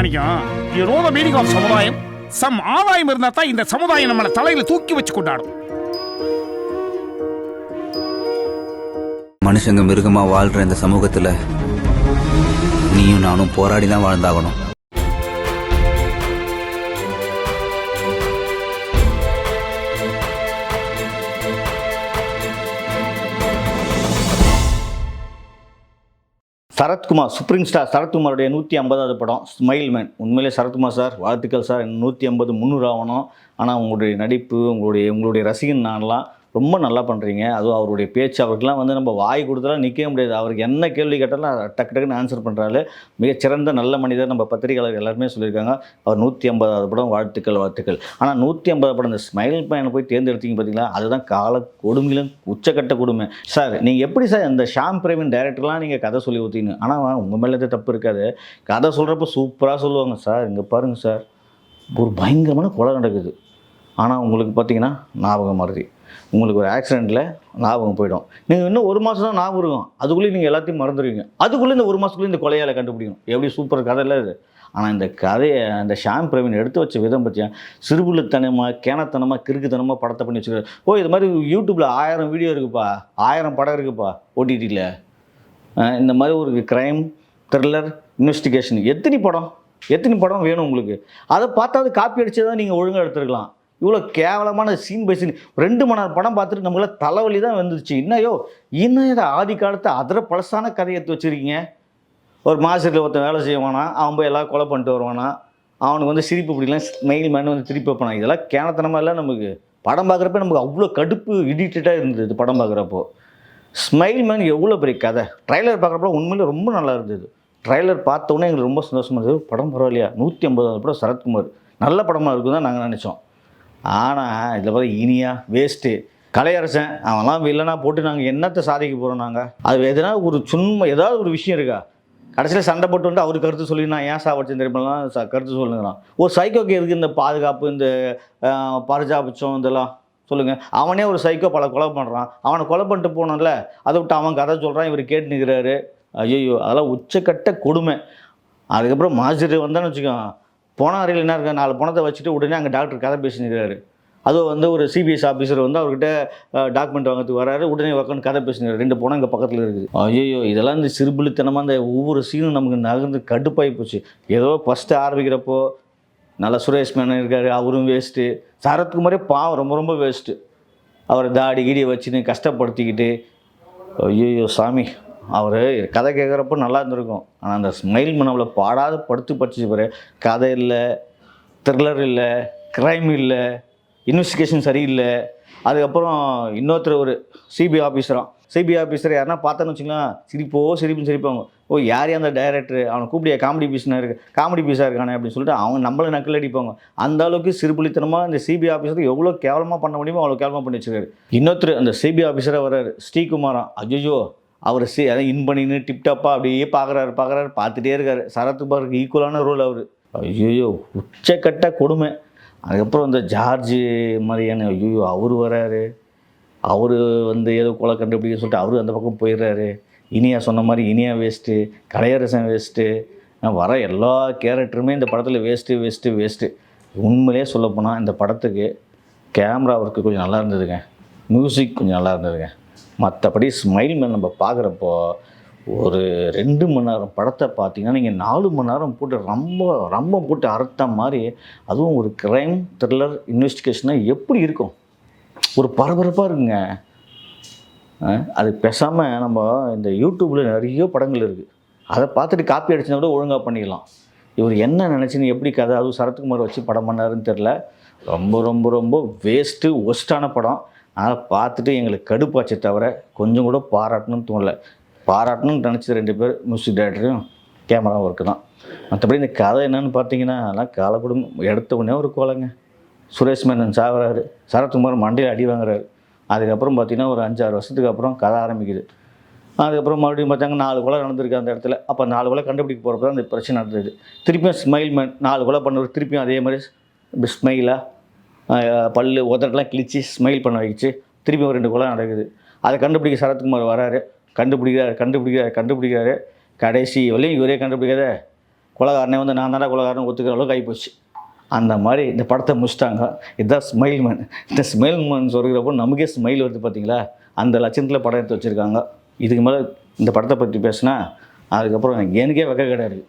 Manickam you know the meaning of சமுதாயம். சம் ஆதாயம் இருந்தா தான் இந்த சமுதாயம் நம்மளை தலையில தூக்கி வச்சு கொண்டாடும். மனுஷங்க மிருகமா வாழ்ற இந்த சமூகத்துல நீயும் நானும் போராடி தான் வாழ்ந்தாகணும். சரத்குமார் சுப்ரீம் ஸ்டார் சரத்குமாருடைய நூற்றி ஐம்பதாவது படம் ஸ்மைல் மேன் உண்மையிலே சரத்குமார் சார் வாழ்த்துக்கள் சார். நூற்றி ஐம்பது முந்நூறு ஆகணும் ஆனால் உங்களுடைய நடிப்பு உங்களுடைய உங்களுடைய ரசிகன் நான்லாம் ரொம்ப நல்லா பண்ணுறீங்க அதுவும் அவருடைய பேச்சு அவருக்கெல்லாம் வந்து நம்ம வாய் கொடுத்தாலும் நிற்கவே முடியாது. அவருக்கு என்ன கேள்வி கேட்டாலும் அதை டக்கு டக்குன்னு ஆன்சர் பண்ணுறாரு மிகச்சிறந்த நல்ல மனிதர் நம்ம பத்திரிகையாளர் எல்லாருமே சொல்லியிருக்காங்க. அவர் நூற்றி ஐம்பதாவது படம் வாழ்த்துக்கள் வாழ்த்துக்கள். ஆனால் நூற்றி ஐம்பது படம் இந்த ஸ்மைல் பையனை போய் தேர்ந்தெடுத்தீங்க பார்த்தீங்களா அதுதான் கால கொடுமையிலும் உச்சக்கட்ட கொடுமை. சார் நீங்கள் எப்படி சார் இந்த ஷாம் பிரேமின் டைரக்டர்லாம் நீங்கள் கதை சொல்லி ஊற்றிங்க ஆனால் உங்கள் மேலே எதுவும் தப்பு இருக்காது. கதை சொல்கிறப்ப சூப்பராக சொல்லுவாங்க. சார் இங்கே பாருங்கள் சார். ஒரு பயங்கரமான கொலை நடக்குது. ஆனால் உங்களுக்கு பார்த்தீங்கன்னா ஞாபகம் மாறுது. உங்களுக்கு ஒரு ஆக்சிடெண்ட்டில் ஞாபகம் போயிடும். நீங்கள் இன்னும் ஒரு மாதம் தான் ஞாபகம் இருக்கும். அதுக்குள்ளேயே நீங்கள் எல்லாத்தையும் மறந்துடுவீங்க அதுக்குள்ளே இந்த ஒரு மாதத்துக்குள்ளே இந்த கொலையால் கண்டுபிடிக்கணும். எப்படி சூப்பர் கதை இது. ஆனால் இந்த கதையை அந்த ஷாம் பிரவீன் எடுத்து வச்ச விதம் பற்றியா சிறுபுள்ளத்தனமாக கேனத்தனமாக கிறுக்குத்தனமாக படத்தை பண்ணி வச்சுருக்காரு. ஓ இது மாதிரி யூடியூப்பில் ஆயிரம் வீடியோ இருக்குப்பா. ஆயிரம் படம் இருக்குப்பா ஓடிடியில் இந்த மாதிரி ஒரு க்ரைம் த்ரில்லர் இன்வெஸ்டிகேஷன் எத்தனை படம்? எத்தனை படம் வேணும் உங்களுக்கு? அதை பார்த்தாவது காப்பி அடிச்சு தான் நீங்கள் ஒழுங்காக எடுத்துருக்கலாம். இவ்வளோ கேவலமான சீன் பை சீன் ரெண்டு மணி நேரம் படம் பார்த்துட்டு நம்மளால தலைவலி தான் வந்துருச்சு. இன்னையோ இன்னும் இதை ஆதி காலத்தை அதர பழசான கதையை எடுத்து வச்சுருக்கீங்க. ஒரு மாசத்தில் ஒருத்தன் வேலை செய்வானா அவன் போய் எல்லாம் கொலை பண்ணிட்டு வருவானா அவனுக்கு வந்து சிரிப்பு பிடிக்கலாம் மெயில் மேன் வந்து திருப்பி வைப்பானா? இதெல்லாம் கேனத்தனமாக இல்லை நமக்கு. படம் பார்க்குறப்ப நமக்கு அவ்வளோ கடுப்பு இடிட்டடாக இருந்தது படம் பார்க்குறப்போ. ஸ்மைல் மேன் எவ்வளோ பெரிய கதை. ட்ரைலர் பார்க்குறப்ப உண்மையிலே ரொம்ப நல்லா இருந்தது. ட்ரைலர் பார்த்தோன்னே எங்களுக்கு ரொம்ப சந்தோஷமாக இருந்தது. படம் பரவாயில்லையா? நூற்றி ஐம்பதாவது படம் சரத்குமார். நல்ல படமாக இருக்கும் தான் நாங்கள் நினச்சோம். ஆனால் இதில் பார்த்தா இனியா வேஸ்ட்டு கலையரசன் அவன்லாம் இல்லைனா போட்டு நாங்கள் என்னத்தை சாதிக்க போகிறோம் நாங்கள் அது எதனா ஒரு சும்மா ஏதாவது ஒரு விஷயம் இருக்கா? கடைசியில் சண்டை போட்டு வந்து அவர் கருத்து சொல்லி நான் ஏன் சாவடிச்சேன் தெரியுமாலாம் ச கருத்து சொல்லுங்கிறான் ஒரு சைக்கோக்கு எதுக்கு இந்த பாதுகாப்பு இந்த ஆஹ், பரிஜாபட்சம் இதெல்லாம்? சொல்லுங்கள் அவனே ஒரு சைக்கோ பல கொலை பண்ணுறான் அவனை கொலை பண்ணிட்டு போனான்ல அதை விட்டு அவன் கதை சொல்கிறான் இவர் கேட்டு நிற்கிறாரு ஐயோ அதெல்லாம் உச்சக்கட்ட கொடுமை. அதுக்கப்புறம் மாஸ்டர் வந்தான்னு வச்சுக்கோ போன அறையில் என்ன இருக்கா நாலு பணத்தை வச்சுட்டு உடனே அங்கே டாக்டர் கதை பேசினுக்கிறாரு. அதுவும் வந்து ஒரு சிபிஎஸ் ஆஃபீஸர் வந்து அவர்கிட்ட டாக்குமெண்ட் வாங்கிறதுக்கு வராரு. உடனே உட்காந்து கதை பேசினார் ரெண்டு பணம் இங்கே பக்கத்தில் இருக்குது. ஐயோ இதெல்லாம் இந்த சிறுபிள்ளித்தனமாக அந்த ஒவ்வொரு சீனும் நமக்கு நகர்ந்து கடுப்பாகி போச்சு. ஏதோ ஃபஸ்ட்டு ஆரம்பிக்கிறப்போ நல்ல சுரேஷ் மேனன் இருக்கார். அவரும் வேஸ்ட்டு சரத்குமாரே பாவம் ரொம்ப ரொம்ப வேஸ்ட்டு அவர் தாடி கீடியை வச்சுன்னு கஷ்டப்படுத்திக்கிட்டு ஐயோ சாமி. அவர் கதை கேட்குறப்ப நல்லா இருந்திருக்கும். ஆனால் அந்த ஸ்மைல் மனவில் பாடாத படுத்து படிச்சு பாரு. கதை இல்லை த்ரில்லர் இல்லை க்ரைம் இல்லை இன்வெஸ்டிகேஷன் சரியில்லை. அதுக்கப்புறம் இன்னொருத்தர் ஒரு சிபிஐ ஆஃபீஸராக சிபிஐ ஆஃபீஸர் யாருன்னா பார்த்தோன்னு வச்சுக்கலாம் சிரிப்போ சிரிப்புன்னு சிரிப்பாங்க. ஓ யார் அந்த டைரக்டர் அவனை கூப்பிடிய காமெடி பீஸ்னா இருக்கு. காமெடி பீஸாக இருக்கானே அப்படின்னு சொல்லிட்டு அவங்க நம்மளை நக்கல் அடிப்பாங்க. அந்த அளவுக்கு சிறுபுலித்தனமாக இந்த சிபிஐ ஆஃபீஸர் எவ்வளோ கேவலமாக பண்ண முடியுமோ அவ்வளோ கேவலமாக பண்ணி வச்சிருக்காரு. இன்னொருத்தர் அந்த சிபிஐ ஆஃபீஸராக வர்றாரு ஸ்ரீகுமாரா. அஜ்ஜோ அவர் சி அதான் இன் பண்ணின்னு டிப்டாப்பாக அப்படியே பார்க்குறாரு பார்க்குறாரு பார்த்துட்டே இருக்காரு. சரத்குமாருக்கு ஈக்குவலான ரோல் அவர். ஐயோ உச்சக்கட்ட கொடுமை. அதுக்கப்புறம் இந்த ஜார்ஜ் மாதிரியான ஐயோ அவர் வராரு. அவர் வந்து ஏதோ கொலை கண்டுபிடிக்க சொல்லிட்டு அவரு அந்த பக்கம் போயிடுறாரு. இனியா சொன்ன மாதிரி இனியா வேஸ்ட்டு கலையரசன் வேஸ்ட்டு வர எல்லா கேரக்டருமே இந்த படத்தில் வேஸ்ட்டு வேஸ்ட்டு வேஸ்ட்டு உண்மையிலே சொல்லப்போனால் இந்த படத்துக்கு கேமரா ஒர்க்கு கொஞ்சம் நல்லா இருந்ததுங்க. மியூசிக் கொஞ்சம் நல்லா இருந்ததுங்க. மற்றபடி ஸ்மைல் மேன் நம்ம பார்க்குறப்போ ஒரு ரெண்டு மணி நேரம் படத்தை பார்த்தீங்கன்னா நீங்கள் நாலு மணி நேரம் போட்டு ரொம்ப ரொம்ப போட்டு அறுத்த மாதிரி அதுவும் ஒரு க்ரைம் த்ரில்லர் இன்வெஸ்டிகேஷனாக எப்படி இருக்கும்? ஒரு பரபரப்பாக இருக்குங்க. அது பேசாமல் நம்ம இந்த யூடியூப்பில் நிறைய படங்கள் இருக்குது அதை பார்த்துட்டு காப்பி அடிச்சுனா கூட ஒழுங்காக பண்ணிக்கலாம். இவர் என்ன நினச்சின்னு எப்படி கதை அதுவும் சரத்குமார் வச்சு படம் பண்ணாருன்னு தெரில ரொம்ப ரொம்ப ரொம்ப வேஸ்ட்டு ஒஸ்ட்டான படம். அதனால் பார்த்துட்டு எங்களுக்கு கடுப்பாச்சே தவிர கொஞ்சம் கூட பாராட்டணும்னு தோணல. பாராட்டணும்னு நினச்சது ரெண்டு பேர் மியூசிக் டைரக்டரும் கேமரா ஒர்க்கு தான். மற்றபடி இந்த கதை என்னென்னு பார்த்தீங்கன்னா அதெல்லாம் காலக்குடும்பம் எடுத்த உடனே ஒரு கோலைங்க. சுரேஷ் மேனன் சாகுறாரு சரத்குமார் மண்டையில் அடி வாங்குறாரு. அதுக்கப்புறம் பார்த்திங்கன்னா ஒரு அஞ்சாறு வருஷத்துக்கு அப்புறம் கதை ஆரம்பிக்குது. அதுக்கப்புறம் மறுபடியும் பார்த்தாங்க நாலு கொலை நடந்திருக்கு அந்த இடத்துல. அப்போ நாலு கொலை கண்டுபிடிக்க போகிறப்ப தான் அந்த பிரச்சனை நடந்தது. திருப்பியும் ஸ்மைல் மேன் நாலு கொலை பண்ணவர் திருப்பியும் அதே மாதிரி ஸ்மைலாக பல்லு உதட்டெல்லாம் கிழிச்சு ஸ்மைல் பண்ண வச்சு திருப்பி ஒரு ரெண்டு கொலை நடக்குது. அதை கண்டுபிடிக்க சரத்குமார் வராரு. கண்டுபிடிக்கிறாரு கண்டுபிடிக்கிறாரு கண்டுபிடிக்கிறாரு. கடைசி வரையும் இவரே கண்டுபிடிக்காத கொலகாரனே வந்து நான் தானே கொலகாரன் ஒத்துக்கிற அளவுக்கு ஆகிப்போச்சு. அந்த மாதிரி இந்த படத்தை முடிச்சிட்டாங்க. இதுதான் ஸ்மைல் மேன் இந்த ஸ்மைல் மேன் சொல்கிறப்போ நமக்கே ஸ்மைல் வருது பார்த்தீங்களா அந்த லட்சத்தில் படம் எடுத்து வச்சுருக்காங்க. இதுக்கு மேலே இந்த படத்தை பற்றி பேசினா அதுக்கப்புறம் எனக்கே வெக்க கிடையாது.